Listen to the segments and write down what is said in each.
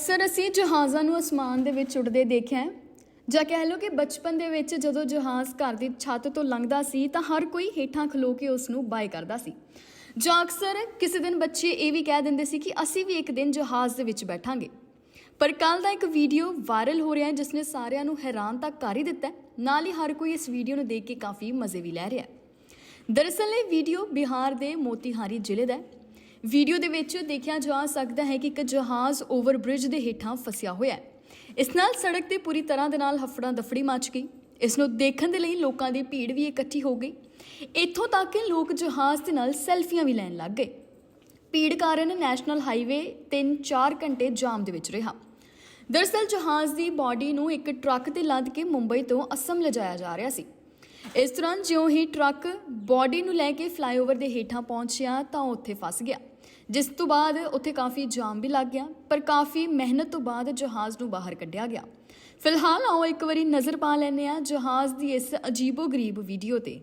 ਅਕਸਰ ਅਸੀਂ ਜਹਾਜ਼ਾਂ ਨੂੰ ਅਸਮਾਨ ਦੇ ਵਿੱਚ ਉੱਡਦੇ ਦੇਖਿਆ ਹੈ। ਜਾਂ ਕਹਿ ਲਓ ਕਿ ਬਚਪਨ ਦੇ ਵਿੱਚ ਜਦੋਂ ਜਹਾਜ਼ ਘਰ ਦੀ ਛੱਤ ਤੋਂ ਲੰਘਦਾ ਸੀ ਤਾਂ ਹਰ ਕੋਈ ਹੇਠਾਂ ਖਲੋ ਕੇ ਉਸ ਨੂੰ ਬਾਏ ਕਰਦਾ ਸੀ। ਜਾਂ ਅਕਸਰ ਕਿਸੇ ਦਿਨ ਬੱਚੇ ਇਹ ਵੀ ਕਹਿ ਦਿੰਦੇ ਸੀ ਕਿ ਅਸੀਂ ਵੀ ਇੱਕ ਦਿਨ ਜਹਾਜ਼ ਦੇ ਵਿੱਚ ਬੈਠਾਂਗੇ। ਪਰ ਕੱਲ ਦਾ ਇੱਕ ਵੀਡੀਓ ਵਾਇਰਲ ਹੋ ਰਿਹਾ ਹੈ ਜਿਸ ਨੇ ਸਾਰਿਆਂ ਨੂੰ ਹੈਰਾਨ ਤਾਂ ਕਰ ਹੀ ਦਿੱਤਾ ਨਾਲ ਹੀ ਹਰ ਕੋਈ ਇਸ ਵੀਡੀਓ ਨੂੰ ਦੇਖ ਕੇ ਕਾਫੀ ਮਜ਼ੇ ਵੀ ਲੈ ਰਿਹਾ ਹੈ। ਦਰਅਸਲ ਇਹ ਵੀਡੀਓ ਬਿਹਾਰ ਦੇ ਮੋਤੀਹਾਰੀ ਜ਼ਿਲ੍ਹੇ ਦਾ ਹੈ। ਵੀਡੀਓ ਦੇ ਵਿੱਚ ਦੇਖਿਆ ਜਾ ਸਕਦਾ ਹੈ ਕਿ ਇੱਕ ਜਹਾਜ਼ ਓਵਰ ਬ੍ਰਿਜ ਦੇ ਹੇਠਾਂ ਫਸਿਆ ਹੋਇਆ ਹੈ। ਇਸ ਨਾਲ ਸੜਕ ਤੇ ਪੂਰੀ ਤਰ੍ਹਾਂ ਦੇ ਨਾਲ ਹਫੜਾ ਦਫੜੀ ਮਚ ਗਈ। ਇਸ ਨੂੰ ਦੇਖਣ ਦੇ ਲਈ ਲੋਕਾਂ ਦੀ ਭੀੜ ਵੀ ਇਕੱਠੀ ਹੋ ਗਈ। ਇੱਥੋਂ ਤੱਕ ਕਿ ਲੋਕ ਜਹਾਜ਼ ਦੇ ਨਾਲ ਸੈਲਫੀਆਂ ਵੀ ਲੈਣ ਲੱਗ ਗਏ। ਭੀੜ ਕਾਰਨ ਨੈਸ਼ਨਲ ਹਾਈਵੇ 3-4 ਘੰਟੇ ਜਾਮ ਦੇ ਵਿੱਚ ਰਿਹਾ। ਦਰਅਸਲ ਜਹਾਜ਼ ਦੀ ਬਾਡੀ ਨੂੰ ਇੱਕ ਟਰੱਕ ਤੇ ਲੱਦ ਕੇ ਮੁੰਬਈ ਤੋਂ ਅਸਮ ਲਿਜਾਇਆ ਜਾ ਰਿਹਾ ਸੀ। ਇਸ ਦੌਰਾਨ ਜਿਉਂ ਹੀ ਟਰੱਕ ਬਾਡੀ ਨੂੰ ਲੈ ਕੇ ਫਲਾਈਓਵਰ ਦੇ ਹੇਠਾਂ ਪਹੁੰਚਿਆ ਤਾਂ ਉੱਥੇ ਫਸ ਗਿਆ। ਜਿਸ ਤੋਂ ਬਾਅਦ ਉੱਥੇ ਕਾਫੀ ਜਾਮ ਵੀ ਲੱਗ ਗਿਆ, ਪਰ ਕਾਫੀ ਮਿਹਨਤ ਤੋਂ ਬਾਅਦ ਜਹਾਜ਼ ਨੂੰ ਬਾਹਰ ਕੱਢਿਆ ਗਿਆ। ਫਿਲਹਾਲ ਆਓ ਇੱਕ ਵਾਰੀ ਨਜ਼ਰ ਪਾ ਲੈਂਦੇ ਆ ਜਹਾਜ਼ ਦੀ ਇਸ ਅਜੀਬੋ-ਗਰੀਬ ਵੀਡੀਓ ਤੇ।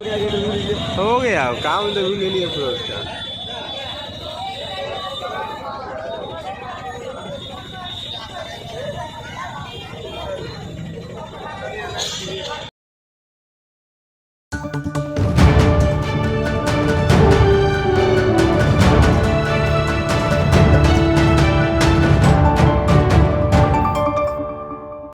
हो गया काम तो भी ले लिया फिर उसका